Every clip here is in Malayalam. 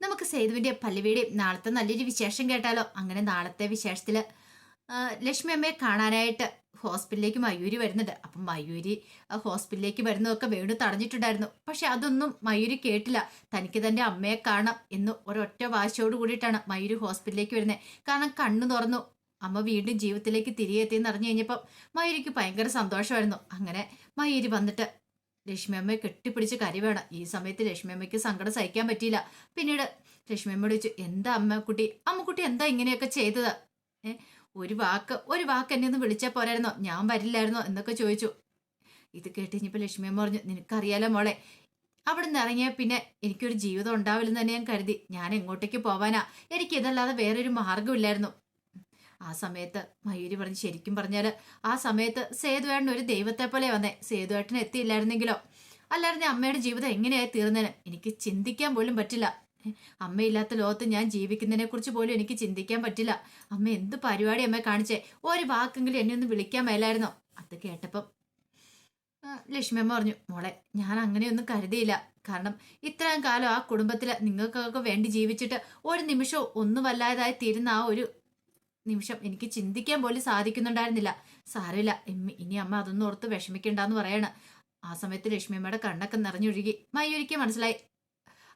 നമുക്ക് സേതുവിന്റെ പല്ലവിയുടെയും നാളത്തെ നല്ലൊരു വിശേഷം കേട്ടാലോ? അങ്ങനെ നാളത്തെ വിശേഷത്തിൽ ലക്ഷ്മി അമ്മയെ കാണാനായിട്ട് ഹോസ്പിറ്റലിലേക്ക് മയൂരി വരുന്നുണ്ട്. അപ്പം മയൂരി ഹോസ്പിറ്റലിലേക്ക് വരുന്നതൊക്കെ വേണു തടഞ്ഞിട്ടുണ്ടായിരുന്നു. പക്ഷെ അതൊന്നും മയൂരി കേട്ടില്ല. തനിക്ക് തന്റെ അമ്മയെ കാണാം എന്ന് ഒരൊറ്റ വാശിയോട് കൂടിയിട്ടാണ് മയൂരി ഹോസ്പിറ്റലിലേക്ക് വരുന്നത് കാരണം കണ്ണു തുറന്നു. അമ്മ വീണ്ടും ജീവിതത്തിലേക്ക് തിരികെ എത്തിയെന്ന് അറിഞ്ഞു കഴിഞ്ഞപ്പം മയൂരിക്ക് ഭയങ്കര സന്തോഷമായിരുന്നു. അങ്ങനെ മയൂരി വന്നിട്ട് ലക്ഷ്മി അമ്മയെ കെട്ടിപ്പിടിച്ച് കരി വേണം. ഈ സമയത്ത് ലക്ഷ്മി അമ്മയ്ക്ക് സങ്കടം സഹിക്കാൻ പറ്റിയില്ല. പിന്നീട് ലക്ഷ്മി അമ്മയോട് ചോദിച്ചു എന്താ അമ്മക്കുട്ടി അമ്മക്കുട്ടി എന്താ ഇങ്ങനെയൊക്കെ ചെയ്തത്? ഏ ഒരു വാക്ക് ഒരു വാക്ക് എന്നെ ഒന്ന് വിളിച്ചാൽ പോരായിരുന്നോ? ഞാൻ വരില്ലായിരുന്നോ? എന്നൊക്കെ ചോദിച്ചു. ഇത് കേട്ട് കഴിഞ്ഞപ്പോൾ ലക്ഷ്മി അമ്മ പറഞ്ഞു നിനക്കറിയാലോ മോളെ അവിടെ നിന്ന് ഇറങ്ങിയാൽ പിന്നെ എനിക്കൊരു ജീവിതം ഉണ്ടാവില്ലെന്ന് തന്നെ ഞാൻ കരുതി. ഞാൻ എങ്ങോട്ടേക്ക് പോവാനാ? എനിക്ക് ഇതല്ലാതെ വേറൊരു മാർഗമില്ലായിരുന്നു ആ സമയത്ത് മയൂരി പറഞ്ഞ് ശരിക്കും പറഞ്ഞാൽ ആ സമയത്ത് സേതുവേട്ടൻ ഒരു ദൈവത്തെ പോലെ വന്നേ. സേതുവേട്ടൻ എത്തിയില്ലായിരുന്നെങ്കിലോ? അല്ലായിരുന്നു അമ്മയുടെ ജീവിതം എങ്ങനെയായി തീർന്നേനെ? എനിക്ക് ചിന്തിക്കാൻ പോലും പറ്റില്ല. അമ്മയില്ലാത്ത ലോകത്ത് ഞാൻ ജീവിക്കുന്നതിനെ കുറിച്ച് പോലും എനിക്ക് ചിന്തിക്കാൻ പറ്റില്ല. അമ്മ എന്ത് പരിപാടി അമ്മ കാണിച്ചേ? ഒരു വാക്കെങ്കിലും എന്നെ ഒന്ന് വിളിക്കാൻ മേലായിരുന്നോ? അത് കേട്ടപ്പം ലക്ഷ്മി അമ്മ പറഞ്ഞു മോളെ ഞാൻ അങ്ങനെയൊന്നും കരുതിയില്ല. കാരണം ഇത്രയും കാലം ആ കുടുംബത്തിൽ നിങ്ങൾക്കൊക്കെ വേണ്ടി ജീവിച്ചിട്ട് ഒരു നിമിഷവും ഒന്നും വല്ലാതായി തീരുന്ന ആ ഒരു നിമിഷം എനിക്ക് ചിന്തിക്കാൻ പോലും സാധിക്കുന്നുണ്ടായിരുന്നില്ല. സാരമില്ല ഇനി അമ്മ അതൊന്നും ഓർത്ത് വിഷമിക്കണ്ടെന്ന് പറയാണ്. ആ സമയത്ത് ലക്ഷ്മിയമ്മയുടെ കണ്ണൊക്കെ നിറഞ്ഞൊഴുകി. മയൂരിക്ക് മനസ്സിലായി.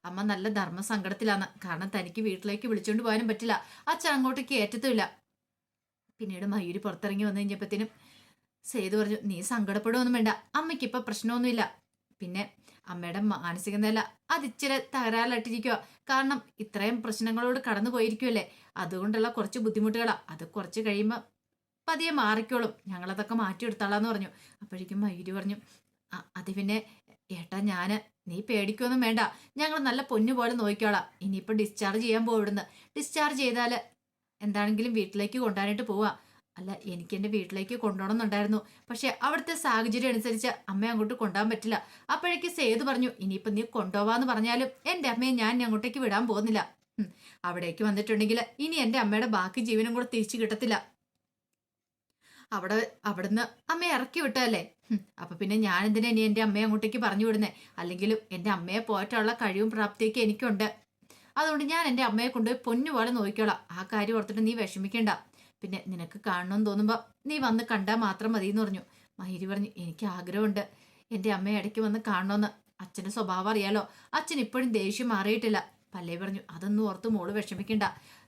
അമ്മ നല്ല ധർമ്മസങ്കടത്തിലാണ് കാരണം തനിക്ക് വീട്ടിലേക്ക് വിളിച്ചുകൊണ്ട് പോകാനും പറ്റില്ല. അച്ഛൻ അങ്ങോട്ട് ഏറ്റത്തുമില്ല പിന്നീട് മയൂരി പുറത്തിറങ്ങി വന്നു കഴിഞ്ഞപ്പോഴത്തേനും സേതു പറഞ്ഞു നീ സങ്കടപ്പെടുകയൊന്നും വേണ്ട. അമ്മയ്ക്ക് ഇപ്പൊ പ്രശ്നമൊന്നുമില്ല. പിന്നെ അമ്മയുടെ മാനസിക നില അതിച്ചിരി തകരാറിലിട്ടിരിക്കുക കാരണം ഇത്രയും പ്രശ്നങ്ങളോട് കടന്നു പോയിരിക്കുമല്ലേ അതുകൊണ്ടുള്ള കുറച്ച് ബുദ്ധിമുട്ടുകളാ. അത് കുറച്ച് കഴിയുമ്പോൾ പതിയെ മാറിക്കോളും. ഞങ്ങളതൊക്കെ മാറ്റിയെടുത്താളാന്ന് പറഞ്ഞു. അപ്പോഴേക്കും മയൂരി പറഞ്ഞു "ആ, അത് പിന്നെ ഏട്ടാ ഞാൻ നീ പേടിക്കൊന്നും വേണ്ട. ഞങ്ങൾ നല്ല പൊന്നു പോലെ നോക്കിക്കോളാം. ഇനിയിപ്പോൾ ഡിസ്ചാർജ് ചെയ്യാൻ പോകുന്നത് ഡിസ്ചാർജ് ചെയ്താൽ എന്താണെങ്കിലും വീട്ടിലേക്ക് കൊണ്ടുപോകാനായിട്ട് പോവാ. അല്ല എനിക്ക് എന്റെ വീട്ടിലേക്ക് കൊണ്ടുപോകണമെന്നുണ്ടായിരുന്നു. പക്ഷെ അവിടുത്തെ സാഹചര്യം അനുസരിച്ച് അമ്മയെ അങ്ങോട്ട് കൊണ്ടുപോകാൻ പറ്റില്ല. അപ്പോഴേക്ക് സേതു പറഞ്ഞു ഇനിയിപ്പോൾ നീ കൊണ്ടുപോവാന്ന് പറഞ്ഞാലും എന്റെ അമ്മയെ ഞാൻ അങ്ങോട്ടേക്ക് വിടാൻ പോകുന്നില്ല. അവിടേക്ക് വന്നിട്ടുണ്ടെങ്കിൽ ഇനി എന്റെ അമ്മയുടെ ബാക്കി ജീവനും കൂടെ തിരിച്ചു കിട്ടത്തില്ല. അവിടെ അവിടുന്ന് അമ്മയെ ഇറക്കി വിട്ടതല്ലേ? അപ്പൊ പിന്നെ ഞാൻ എന്തിനാ ഇനി എന്റെ അമ്മയെ അങ്ങോട്ടേക്ക് പറഞ്ഞു വിടുന്നേ? അല്ലെങ്കിലും എന്റെ അമ്മയെ പോറ്റാനുള്ള കഴിവും പ്രാപ്തിയൊക്കെ എനിക്കുണ്ട്. അതുകൊണ്ട് ഞാൻ എന്റെ അമ്മയെ കൊണ്ടുപോയി പൊന്നുപോലെ നോക്കിക്കോളാം. ആ കാര്യം ഓർത്തിട്ട് നീ വിഷമിക്കണ്ട. പിന്നെ നിനക്ക് കാണണമെന്ന് തോന്നുമ്പോൾ നീ വന്ന് കണ്ടാൽ മാത്രം മതി എന്ന് പറഞ്ഞു. മഹിരി പറഞ്ഞു എനിക്ക് ആഗ്രഹമുണ്ട്. എന്റെ അമ്മയെ ഇടയ്ക്ക് വന്ന് കാണണമെന്ന് അച്ഛന്റെ സ്വഭാവം അറിയാലോ. അച്ഛൻ ഇപ്പോഴും ദേഷ്യം മാറിയിട്ടില്ല. പല്ലേ പറഞ്ഞു അതൊന്നും ഓർത്ത് മോൾ വിഷമിക്കണ്ട.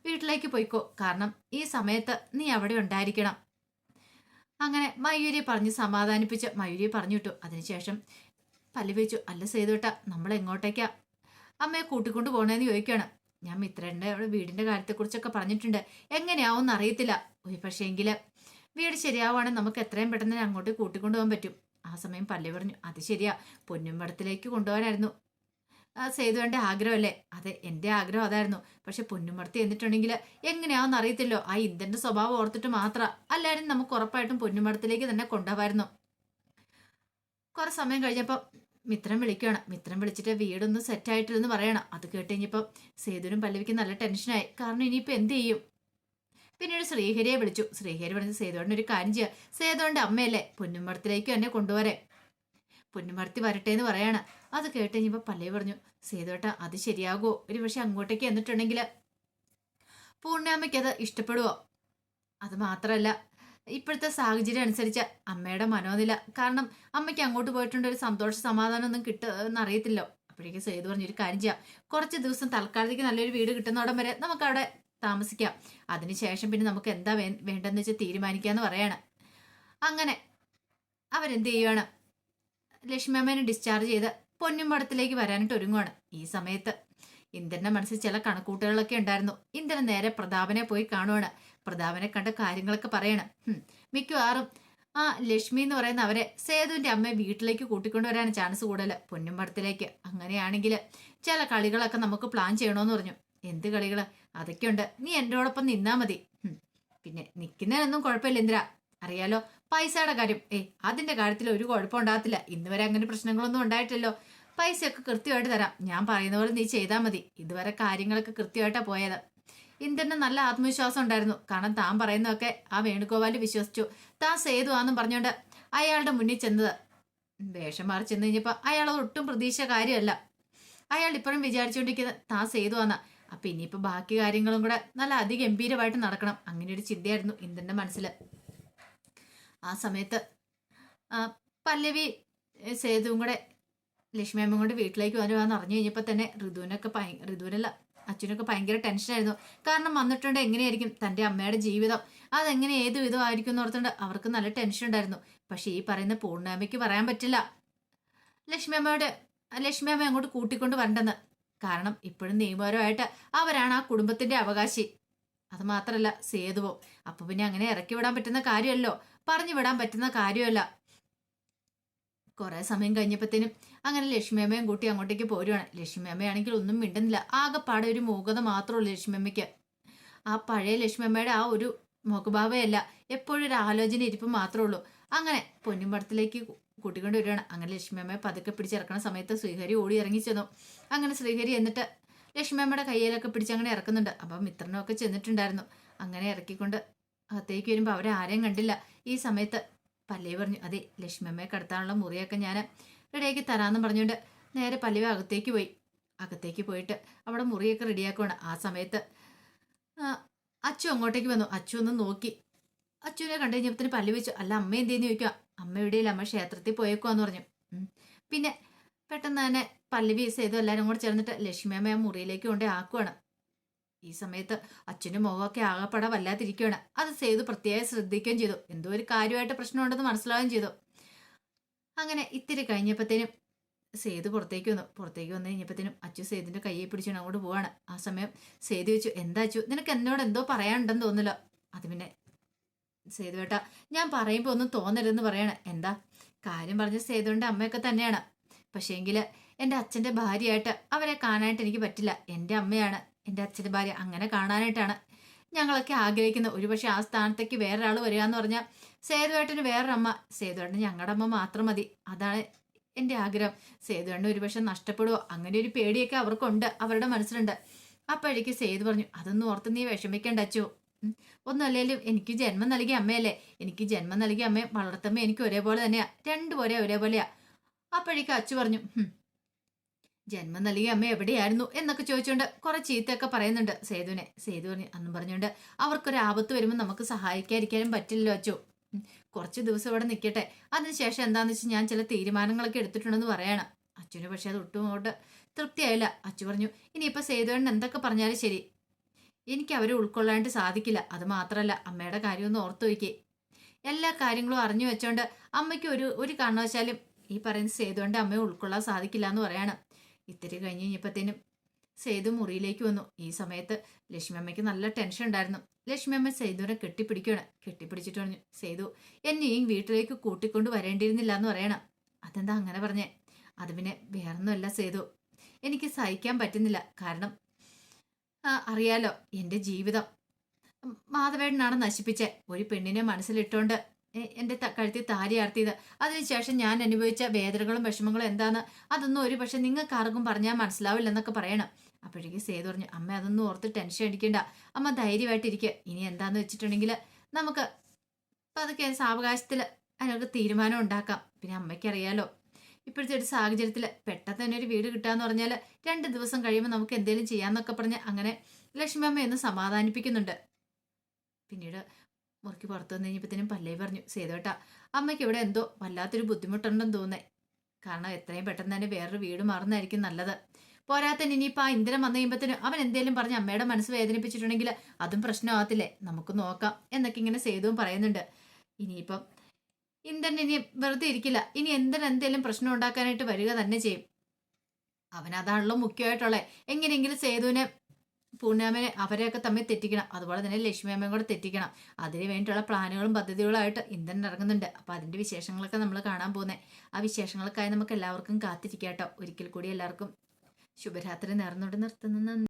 വീട്ടിലേക്ക് പോയിക്കോ. കാരണം ഈ സമയത്ത് നീ അവിടെ ഉണ്ടായിരിക്കണം. അങ്ങനെ മയൂരിയെ പറഞ്ഞ് സമാധാനിപ്പിച്ച് മയൂരിയെ പറഞ്ഞു വിട്ടു അതിനുശേഷം പല്ലു വെച്ചു അല്ല സേതുട്ട നമ്മൾ എങ്ങോട്ടേക്കാ അമ്മയെ കൂട്ടിക്കൊണ്ട് പോകണേന്ന് ചോദിക്കുകയാണ്. ഞാൻ മിത്രന്റെ വീടിന്റെ കാര്യത്തെക്കുറിച്ചൊക്കെ പറഞ്ഞിട്ടുണ്ട്. എങ്ങനെയാവും അറിയത്തില്ല. ഒരു പക്ഷേങ്കിൽ വീട് ശരിയാവുകയാണെങ്കിൽ നമുക്ക് എത്രയും പെട്ടെന്ന് അങ്ങോട്ട് കൂട്ടിക്കൊണ്ടുപോകാൻ പറ്റും. ആ സമയം പല്ലി പറഞ്ഞു അത് ശരിയാ. പൊന്നുമടത്തിലേക്ക് കൊണ്ടുപോകാനായിരുന്നു. ആ സേതുവിന്റെ ആഗ്രഹമല്ലേ? അതെ എന്റെ ആഗ്രഹം അതായിരുന്നു. പക്ഷെ പൊന്നുമടത്തി എന്നിട്ടുണ്ടെങ്കിൽ എങ്ങനെയാവുമെന്ന് അറിയത്തില്ലോ. ആ ഇന്ദ്രന്റെ സ്വഭാവം ഓർത്തിട്ട് മാത്രം. അല്ലായിരുന്നു നമുക്ക് ഉറപ്പായിട്ടും പൊന്നുമടത്തിലേക്ക് തന്നെ കൊണ്ടുപോകാമായിരുന്നു. കുറെ സമയം കഴിഞ്ഞപ്പോൾ മിത്രം വിളിക്കുകയാണ്. മിത്രം വിളിച്ചിട്ട് വീടൊന്നും സെറ്റ് ആയിട്ടില്ലെന്ന് പറയണം. അത് കേട്ട് കഴിഞ്ഞപ്പോൾ സേതുവിനും പല്ലവിക്ക് നല്ല ടെൻഷനായി കാരണം ഇനിയിപ്പോൾ എന്ത് ചെയ്യും? പിന്നീട് ശ്രീഹരിയെ വിളിച്ചു. ശ്രീഹരി പറഞ്ഞ് സേതുവേട്ടൻ ഒരു കാര്യം ചെയ്യുക സേതുവിന്റെ അമ്മയല്ലേ? പൊന്നുമടത്തിലേക്ക് എന്നെ കൊണ്ടുവരെ പൊന്നുമടത്തി വരട്ടെ എന്ന് പറയാണ്. അത് കേട്ട് കഴിഞ്ഞപ്പോൾ പല്ലവി പറഞ്ഞു സേതുവേട്ട അത് ശരിയാകുമോ ഒരു പക്ഷെ അങ്ങോട്ടേക്ക് എന്നിട്ടുണ്ടെങ്കിൽ പൂർണാമ്മയ്ക്ക് അത് ഇഷ്ടപ്പെടുവോ? അത് മാത്രമല്ല ഇപ്പോഴത്തെ സാഹചര്യം അനുസരിച്ച് അമ്മയുടെ മനോനില. കാരണം അമ്മയ്ക്ക് അങ്ങോട്ട് പോയിട്ടുണ്ട് ഒരു സന്തോഷ സമാധാനം ഒന്നും കിട്ടുമെന്ന് അറിയത്തില്ലോ. അപ്പോഴേക്കും സേതു പറഞ്ഞൊരു കാര്യം ചെയ്യാം. കുറച്ച് ദിവസം തൽക്കാലത്തേക്ക് നല്ലൊരു വീട് കിട്ടുന്നോടം വരെ നമുക്ക് അവിടെ താമസിക്കാം അതിനുശേഷം പിന്നെ നമുക്ക് എന്താ വേ വേണ്ടെന്ന് വെച്ചാൽ തീരുമാനിക്കാന്ന് പറയാണ്. അങ്ങനെ അവരെന്ത് ചെയ്യുവാണ്? ലക്ഷ്മി അമ്മേനെ ഡിസ്ചാർജ് ചെയ്ത് പൊന്നുംപടത്തിലേക്ക് വരാനായിട്ട് ഒരുങ്ങുവാണ്. ഈ സമയത്ത് ഇന്ദ്രന്റെ മനസ്സിൽ ചില കണക്കൂട്ടുകളൊക്കെ ഉണ്ടായിരുന്നു. ഇന്ദ്രൻ നേരെ പ്രതാപനെ പോയി കാണുവാണ്. പ്രതാപനെ കണ്ട കാര്യങ്ങളൊക്കെ പറയണം. മിക്കവാറും ആ ലക്ഷ്മി എന്ന് പറയുന്ന അവരെ സേതുവിന്റെ അമ്മയെ വീട്ടിലേക്ക് കൂട്ടിക്കൊണ്ടുവരാൻ ചാൻസ് കൂടുതൽ. പൊന്നുംപടത്തിലേക്ക് അങ്ങനെയാണെങ്കിൽ ചില കളികളൊക്കെ നമുക്ക് പ്ലാൻ ചെയ്യണമെന്ന് പറഞ്ഞു. എന്ത് കളികൾ അതൊക്കെയുണ്ട്. നീ എന്നോടൊപ്പം നിന്നാ മതി. പിന്നെ നിൽക്കുന്നതിനൊന്നും കുഴപ്പമില്ല ഇന്ദ്ര. അറിയാലോ പൈസയുടെ കാര്യം. ഏ അതിന്റെ കാര്യത്തിൽ ഒരു കുഴപ്പം ഉണ്ടാകത്തില്ല. ഇന്ന് വരെ അങ്ങനെ പ്രശ്നങ്ങളൊന്നും ഉണ്ടായിട്ടില്ലല്ലോ. പൈസയൊക്കെ കൃത്യമായിട്ട് തരാം. ഞാൻ പറയുന്ന പോലെ നീ ചെയ്താൽ മതി. ഇതുവരെ കാര്യങ്ങളൊക്കെ കൃത്യമായിട്ടാണ് പോയത്. ഇന്ദ്രന് നല്ല ആത്മവിശ്വാസം ഉണ്ടായിരുന്നു. കാരണം താൻ പറയുന്നതൊക്കെ ആ വേണുഗോപാൽ വിശ്വസിച്ചു. താൻ സേതു ആന്നും പറഞ്ഞുകൊണ്ട് അയാളുടെ മുന്നിൽ ചെന്നത്. വേഷം മാറി ചെന്ന് കഴിഞ്ഞപ്പോൾ അയാൾ ഒട്ടും പ്രതീക്ഷ കാര്യമല്ല. അയാൾ ഇപ്പോഴും വിചാരിച്ചുകൊണ്ടിരിക്കുന്നത് താൻ സേതു ആന്ന. അപ്പൊ ഇനിയിപ്പോ ബാക്കി കാര്യങ്ങളും കൂടെ നല്ല അതിഗംഭീരമായിട്ട് നടക്കണം. അങ്ങനെ ഒരു ചിന്തയായിരുന്നു ഇന്ദ്രന്റെ മനസ്സിൽ ആ സമയത്ത് പല്ലവി സേതുവും കൂടെ ലക്ഷ്മി അമ്മ കൊണ്ട് വീട്ടിലേക്ക് വരുവാന്ന് അറിഞ്ഞു കഴിഞ്ഞപ്പോൾ തന്നെ ഋതുവിനൊക്കെ ഋതുവിനല്ല അച്ഛനൊക്കെ ഭയങ്കര ടെൻഷനായിരുന്നു കാരണം വന്നിട്ടുണ്ട് എങ്ങനെയായിരിക്കും തന്റെ അമ്മയുടെ ജീവിതം. അതെങ്ങനെ ഏത് വിധമായിരിക്കും എന്ന് ഓർത്തുകൊണ്ട് അവർക്ക് നല്ല ടെൻഷൻ ഉണ്ടായിരുന്നു. പക്ഷേ ഈ പറയുന്ന പൂർണാമയ്ക്ക് പറയാൻ പറ്റില്ല. ലക്ഷ്മി അമ്മയോട് ലക്ഷ്മി അമ്മ അങ്ങോട്ട് കൂട്ടിക്കൊണ്ട് വരണ്ടെന്ന്. കാരണം ഇപ്പോഴും നിയമപരമായിട്ട് അവരാണ് ആ കുടുംബത്തിന്റെ അവകാശി. അത് മാത്രമല്ല സേതുവോ. അപ്പൊ പിന്നെ അങ്ങനെ ഇറക്കി വിടാൻ പറ്റുന്ന കാര്യമല്ലോ. പറഞ്ഞു വിടാൻ പറ്റുന്ന കാര്യമല്ല. കുറെ സമയം കഴിഞ്ഞപ്പോഴത്തേനും അങ്ങനെ ലക്ഷ്മിയമ്മയും കൂട്ടി അങ്ങോട്ടേക്ക് പോരുവാണ്. ലക്ഷ്മിയമ്മയാണെങ്കിൽ ഒന്നും മിണ്ടുന്നില്ല. ആകെപ്പാടെ ഒരു മൂകത മാത്രമുള്ളൂ ലക്ഷ്മിയമ്മയ്ക്ക്. ആ പഴയ ലക്ഷ്മിയമ്മയുടെ ആ ഒരു മുഖഭാവയല്ല എപ്പോഴും ഒരു ആലോചന ഇരിപ്പ് മാത്രമേ ഉള്ളൂ. അങ്ങനെ പൊന്നിമ്പടത്തിലേക്ക് കൂട്ടിക്കൊണ്ട് വരികയാണ്. അങ്ങനെ ലക്ഷ്മിയമ്മയെ പതുക്കെ പിടിച്ചിറക്കണ സമയത്ത് ശ്രീഹരി ഓടി ഇറങ്ങി ചെന്നു. അങ്ങനെ ശ്രീഹരി എന്നിട്ട് ലക്ഷ്മിയമ്മയുടെ കയ്യിലൊക്കെ പിടിച്ച് അങ്ങനെ ഇറക്കുന്നുണ്ട്. അപ്പം മിത്രനൊക്കെ ചെന്നിട്ടുണ്ടായിരുന്നു. അങ്ങനെ ഇറക്കിക്കൊണ്ട് അകത്തേക്ക് വരുമ്പോൾ അവരെ ആരെയും കണ്ടില്ല. ഈ സമയത്ത് പല്ലവി പറഞ്ഞു. അതെ ലക്ഷ്മിയമ്മയെ കടത്താനുള്ള മുറിയൊക്കെ ഞാൻ റെഡിയാക്കി തരാമെന്ന് പറഞ്ഞുകൊണ്ട് നേരെ പല്ലവി അകത്തേക്ക് പോയി. അകത്തേക്ക് പോയിട്ട് അവിടെ മുറിയൊക്കെ റെഡിയാക്കുവാണ് ആ സമയത്ത് അച്ചു അങ്ങോട്ടേക്ക് വന്നു. അച്ചു ഒന്ന് നോക്കി. അച്ചുവിനെ കണ്ടു കഴിഞ്ഞപ്പത്തിന് പല്ലു വെച്ചു അല്ല അമ്മ എന്തേന്ന് ചോദിക്കുക അമ്മ എവിടെയില്ല അമ്മ ക്ഷേത്രത്തിൽ പോയേക്കുവാന്ന് പറഞ്ഞു. പിന്നെ പെട്ടെന്ന് തന്നെ പല്ലവി സേതു എല്ലാവരും കൂടെ ചേർന്നിട്ട് ലക്ഷ്മി അമ്മ മുറിയിലേക്ക് കൊണ്ടേ ആക്കുവാണ്. ഈ സമയത്ത് അച്ഛനും മുഖമൊക്കെ ആകപ്പെടാൻ വല്ലാതിരിക്കുകയാണ്. അത് സേതു പ്രത്യേകം ശ്രദ്ധിക്കുകയും ചെയ്തു. എന്തോ ഒരു കാര്യമായിട്ട് പ്രശ്നമുണ്ടെന്ന് മനസ്സിലാവുകയും ചെയ്തു. അങ്ങനെ ഇത്തിരി കഴിഞ്ഞപ്പോഴത്തേനും സേതു പുറത്തേക്ക് വന്നു. പുറത്തേക്ക് വന്നു കഴിഞ്ഞപ്പോഴത്തേനും അച്ചു സേതുവിന്റെ കയ്യെ പിടിച്ചാണ് അങ്ങോട്ട് പോവാണ്. ആ സമയം സേതു വെച്ചു എന്താ അച്ചു? നിനക്ക് എന്നോട് എന്തോ പറയാനുണ്ടെന്ന് തോന്നില്ല അത് പിന്നെ സേതുവേട്ട ഞാൻ പറയുമ്പോൾ ഒന്നും തോന്നരുതെന്ന് പറയണേ. എന്താ? കാര്യം പറഞ്ഞ സേതുവിന്റെ അമ്മയൊക്കെ തന്നെയാണ്. പക്ഷേങ്കിൽ എന്റെ അച്ഛന്റെ ഭാര്യയായിട്ട് അവരെ കാണാനായിട്ട് എനിക്ക് പറ്റില്ല. എന്റെ അമ്മയാണ്. എന്റെ അച്ഛന്റെ ഭാര്യ അങ്ങനെ കാണാനായിട്ടാണ്. ഞങ്ങളൊക്കെ ആഗ്രഹിക്കുന്നത് ഒരുപക്ഷെ ആ സ്ഥാനത്തേക്ക് വേറൊരാൾ വരിക എന്ന് പറഞ്ഞാൽ സേതുവേട്ടന് വേറൊരമ്മ. സേതുവേട്ടന് ഞങ്ങളുടെ അമ്മ മാത്രം മതി. അതാണ് എന്റെ ആഗ്രഹം. സേതുവേട്ടന് ഒരുപക്ഷെ നഷ്ടപ്പെടുമോ അങ്ങനെ ഒരു പേടിയൊക്കെ അവർക്കുണ്ട്. അവരുടെ മനസ്സിലുണ്ട്. അപ്പോഴേക്ക് സേതു പറഞ്ഞു അതൊന്നും ഓർത്ത് നീ വിഷമിക്കേണ്ട അച്ചു. ഒന്നല്ലേലും എനിക്ക് ജന്മം നൽകിയ അമ്മയല്ലേ? എനിക്ക് ജന്മം നൽകിയ അമ്മയും വളർത്തമ്മ എനിക്ക് ഒരേപോലെ തന്നെയാ. രണ്ടുപോലെ ഒരേപോലെയാ. അപ്പോഴേക്ക് അച്ചു പറഞ്ഞു "ഹും, ജന്മം നൽകിയ അമ്മ എവിടെയായിരുന്നു എന്നൊക്കെ ചോദിച്ചുകൊണ്ട് കുറെ ചീത്തയൊക്കെ പറയുന്നുണ്ട്. സേതുവിനെ. സേതു പറഞ്ഞു അന്നും പറഞ്ഞുകൊണ്ട് അവർക്കൊരു ആപത്ത് വരുമ്പോൾ നമുക്ക് സഹായിക്കാതിരിക്കാനും പറ്റില്ലല്ലോ അച്ചു. കുറച്ച് ദിവസം ഇവിടെ നിൽക്കട്ടെ അതിനുശേഷം എന്താന്ന് വെച്ചാൽ ഞാൻ ചില തീരുമാനങ്ങളൊക്കെ എടുത്തിട്ടുണ്ടെന്ന് പറയണം. അച്ഛന് പക്ഷെ അത് ഒട്ടും അങ്ങോട്ട് തൃപ്തിയായില്ല. അച്ചു പറഞ്ഞു ഇനിയിപ്പോൾ സേതുവേണ്ണൻ എന്തൊക്കെ പറഞ്ഞാലും ശരി. എനിക്ക് അവരെ ഉൾക്കൊള്ളാനായിട്ട് സാധിക്കില്ല. അത് മാത്രമല്ല അമ്മയുടെ കാര്യം ഒന്ന് ഓർത്തു വയ്ക്കേ. എല്ലാ കാര്യങ്ങളും അറിഞ്ഞു വെച്ചോണ്ട് അമ്മയ്ക്ക് ഒരു ഒരു കാരണവശാലും ഈ പറയുന്ന സേതുവിന്റെ അമ്മയെ ഉൾക്കൊള്ളാൻ സാധിക്കില്ല എന്ന് പറയാണ്. ഇത്തിരി കഴിഞ്ഞ് കഴിഞ്ഞപ്പോഴത്തേനും സേതു മുറിയിലേക്ക് വന്നു. ഈ സമയത്ത് ലക്ഷ്മി അമ്മയ്ക്ക് നല്ല ടെൻഷൻ ഉണ്ടായിരുന്നു. ലക്ഷ്മി അമ്മ സേതുവിനെ കെട്ടിപ്പിടിക്കുകയാണ്. കെട്ടിപ്പിടിച്ചിട്ട് പറഞ്ഞു സേതു എന്നെ ഈ വീട്ടിലേക്ക് കൂട്ടിക്കൊണ്ട് വരേണ്ടിയിരുന്നില്ല എന്ന് പറയണം. അതെന്താ അങ്ങനെ പറഞ്ഞേ? അത് പിന്നെ വേറൊന്നുമല്ല സേതു എനിക്ക് സഹിക്കാൻ പറ്റുന്നില്ല. കാരണം അറിയാലോ എന്റെ ജീവിതം. മാധവേടനാണ് നശിപ്പിച്ചേ. ഒരു പെണ്ണിനെ മനസ്സിലിട്ടുകൊണ്ട് എ- എന്റെ കഴുത്തിൽ താരി ആർത്തിയത്. അതിനുശേഷം ഞാൻ അനുഭവിച്ച വേദനകളും വിഷമങ്ങളും എന്താന്ന് അതൊന്നും ഒരു പക്ഷെ നിങ്ങൾക്ക് ആർക്കും പറഞ്ഞാൽ മനസ്സിലാവില്ലെന്നൊക്കെ പറയണം. അപ്പോഴേക്കും സേതു പറഞ്ഞു അമ്മ അതൊന്നും ഓർത്ത് ടെൻഷൻ അടിക്കണ്ട. അമ്മ ധൈര്യമായിട്ടിരിക്കുക ഇനി എന്താന്ന് വെച്ചിട്ടുണ്ടെങ്കിൽ നമുക്ക് പതുക്കെ സാവകാശത്തിൽ അതിനൊക്കെ തീരുമാനം ഉണ്ടാക്കാം. പിന്നെ അമ്മയ്ക്കറിയാലോ ഇപ്പോഴത്തെ ഒരു സാഹചര്യത്തിൽ പെട്ടെന്ന് തന്നെ ഒരു വീട് കിട്ടാന്ന് പറഞ്ഞാൽ രണ്ട് ദിവസം കഴിയുമ്പോൾ നമുക്ക് എന്തെങ്കിലും ചെയ്യാമെന്നൊക്കെ പറഞ്ഞ് അങ്ങനെ ലക്ഷ്മി അമ്മ എന്ന് സമാധാനിപ്പിക്കുന്നുണ്ട്. പിന്നീട് മുറിക്ക് പുറത്തു വന്നു കഴിഞ്ഞപ്പോഴത്തേനും പല്ലേ പറഞ്ഞു സേതുവേട്ടാ അമ്മയ്ക്ക് ഇവിടെ എന്തോ വല്ലാത്തൊരു ബുദ്ധിമുട്ടുണ്ടെന്ന് തോന്നേ കാരണം എത്രയും പെട്ടെന്ന് തന്നെ വേറൊരു വീട് മാറുന്നതായിരിക്കും നല്ലത്. പോരാത്തന്നെ ഇനിയിപ്പോൾ ആ ഇന്ധനം വന്നു കഴിയുമ്പോഴത്തേനും അവൻ എന്തെങ്കിലും പറഞ്ഞ് അമ്മയുടെ മനസ്സ് വേദനിപ്പിച്ചിട്ടുണ്ടെങ്കിൽ അതും പ്രശ്നമാകത്തില്ലേ? നമുക്ക് നോക്കാം എന്നൊക്കെ ഇങ്ങനെ സേതുവും പറയുന്നുണ്ട്. ഇനിയിപ്പം ഇന്ദ്രൻ ഇനി വെറുതെ ഇരിക്കില്ല. ഇനി എന്തിന് എന്തെങ്കിലും പ്രശ്നം ഉണ്ടാക്കാനായിട്ട് വരിക തന്നെ ചെയ്യും. അവനതാണല്ലോ മുഖ്യമായിട്ടുള്ളത് എങ്ങനെയെങ്കിലും സേതുവിനെ പൂർണാമനെ അവരെയൊക്കെ തമ്മിൽ തെറ്റിക്കണം. അതുപോലെ തന്നെ ലക്ഷ്മി അമ്മയും കൂടെ തെറ്റിക്കണം. അതിന് വേണ്ടിയുള്ള പ്ലാനുകളും പദ്ധതികളുമായിട്ട് ഇന്ധൻ ഇറങ്ങുന്നുണ്ട്. അപ്പോൾ അതിന്റെ വിശേഷങ്ങളൊക്കെ നമ്മൾ കാണാൻ പോകുന്നത് ആ വിശേഷങ്ങൾക്കായി നമുക്ക് എല്ലാവർക്കും കാത്തിരിക്കാം കേട്ടോ ഒരിക്കൽ കൂടി എല്ലാവർക്കും ശുഭരാത്രി നേർന്നോട് നിർത്തുന്നു.